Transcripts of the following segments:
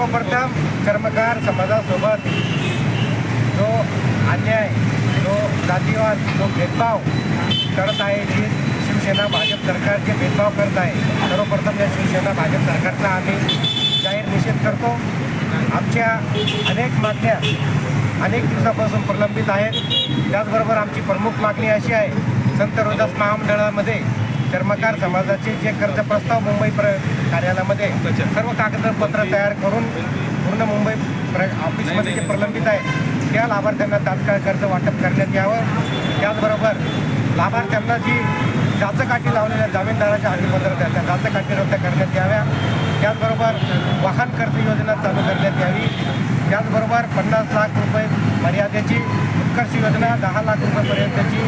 सर्वप्रथम कर्मकार समाजासोबत जो अन्याय जो जातीवाद जो भेदभाव करत आहे जी शिवसेना भाजप सरकार जे भेदभाव करत आहे सर्वप्रथम या शिवसेना भाजप सरकारचा आम्ही जाहीर निषेध करतो. आमच्या अनेक मागण्या अनेक दिवसापासून प्रलंबित आहेत. त्याचबरोबर आमची प्रमुख मागणी अशी आहे संत रोदास महामंडळामध्ये कर्मकार समाजाचे जे कर्ज प्रस्ताव मुंबई प्र कार्यालयामध्ये सर्व कागदपत्र तयार करून पूर्ण मुंबई प्र ऑफिसमध्ये जे प्रलंबित आहे त्या लाभार्थ्यांना तात्काळ कर्ज वाटप करण्यात यावं. त्याचबरोबर लाभार्थ्यांना जी जाचकाठी लावलेल्या जामीनदाराच्या हमीपत्र त्या त्या जाचकाठी रद्द करण्यात याव्या. त्याचबरोबर वाहन कर्ज योजना चालू करण्यात यावी. त्याचबरोबर पन्नास लाख रुपये मर्यादेची उत्कर्ष योजना दहा लाख रुपयेपर्यंतची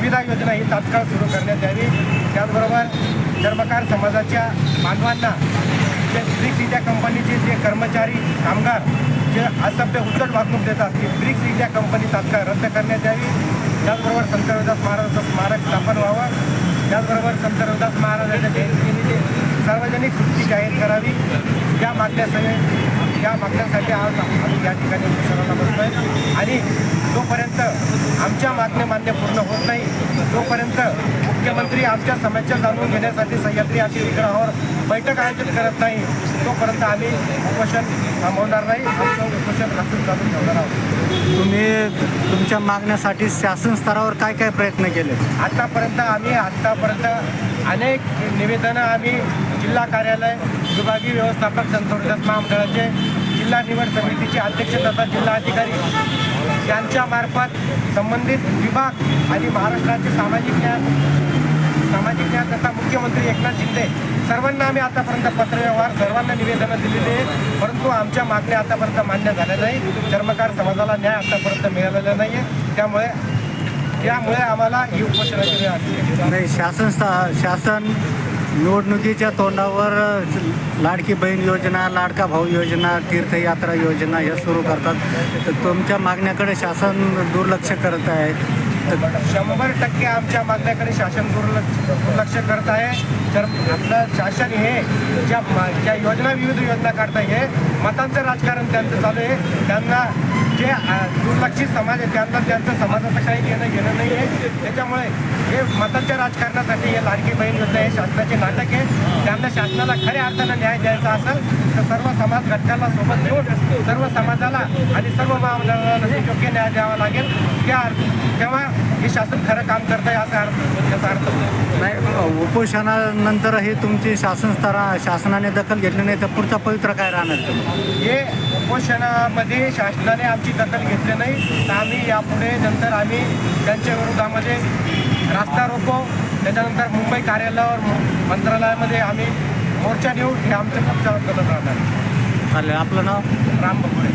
सुविधा योजना ही तात्काळ सुरू करण्यात यावी. त्याचबरोबर चर्मकार समाजाच्या बांधवांना जे ब्रिक्स इंडिया कंपनीचे जे कर्मचारी कामगार जे असभ्य उद्धट वागणूक देतात ती ब्रिक्स इंडिया कंपनी तात्काळ रद्द करण्यात यावी. त्याचबरोबर संत रविदास महाराजांचं स्मारक स्थापन व्हावं. त्याचबरोबर संत रविदास महाराजांच्या जयंतीनिमित्त सार्वजनिक सुट्टी जाहीर करावी. या मागण्यासाठी या मागण्यासाठी आज आम्ही या ठिकाणी सर्वांना बसतो आहे आणि जोपर्यंत आमच्या मागण्या मान्य पूर्ण होत नाही तोपर्यंत मुख्यमंत्री आमच्या समस्या जाणून घेण्यासाठी सह्याद्री अतिथीगृहावर बैठक आयोजित करत नाही तोपर्यंत आम्ही उपोषण थांबवणार नाही. आमचं उपोषण राखून चालू ठेवणार आहोत. तुम्ही तुमच्या मागण्यासाठी शासन स्तरावर काय काय प्रयत्न केले? आतापर्यंत आम्ही आत्तापर्यंत अनेक निवेदनं आम्ही जिल्हा कार्यालय विभागीय व्यवस्थापक संतोषदास महामंडळाचे जिल्हा निवड समितीचे अध्यक्ष तथा जिल्हा अधिकारी यांच्या मार्फत संबंधित विभाग आणि महाराष्ट्राचे सामाजिक न्याय सामाजिक न्याय तथा मुख्यमंत्री एकनाथ शिंदे सर्वांना आम्ही आतापर्यंत पत्रव्यवहार सर्वांना निवेदनं दिलेली आहेत. परंतु आमच्या मागण्या आतापर्यंत मान्य झाल्या नाही कर्मकार समाजाला न्याय आतापर्यंत मिळालेला नाही आहे त्यामुळे त्यामुळे आम्हाला ही उपोषणाची वेळ आली नाही शासन शासन निवडणुकीच्या तोंडावर लाडकी बहीण योजना लाडका भाऊ योजना तीर्थयात्रा योजना हे सुरू करतात. तर तुमच्या मागण्याकडे शासन दुर्लक्ष करत आहे. तर शंभर टक्के आमच्या मागण्याकडे शासन दुर्लक्ष दुर्लक्ष करत आहे. तर आपलं शासन हे ज्या ज्या योजना विविध योजना काढत आहे मतांचं राजकारण त्यांचं चालू आहे. त्यांना जे दुर्लक्षित समाज आहे त्यांना त्यांचं समाजाचं काही घेणं घेणं नाही आहे. त्याच्यामुळे मतांच्या राजकारणासाठी हे लाडकी बहीण योजना हे शासनाचे नाटक आहे. त्यांना शासनाला खऱ्या अर्थानं न्याय द्यायचा असेल तर सर्व समाज घटकाला सोबत घेऊन सर्व समाजाला आणि सर्व महामंडळाला योग्य न्याय द्यावा लागेल. त्या अर्थ- तेव्हा हे शासन खरं काम करत आहे असा अर्थ त्याचा अर्थ. नाही उपोषणानंतरही तुमची शासन स्तरा शासनाने दखल घेतली नाही तर पुढचा पवित्र काय राहणार हे उपोषणामध्ये शासनाने आमची दखल घेतली नाही. तर आम्ही यापुढे नंतर आम्ही त्यांच्या विरोधामध्ये रास्ता रोको. त्याच्यानंतर मुंबई कार्यालयावर मंत्रालयामध्ये आम्ही मोर्चा नेऊ हे आमचं पुढचं आंदोलन राहणार. चालेल. आपलं नाव? राम बकुळे.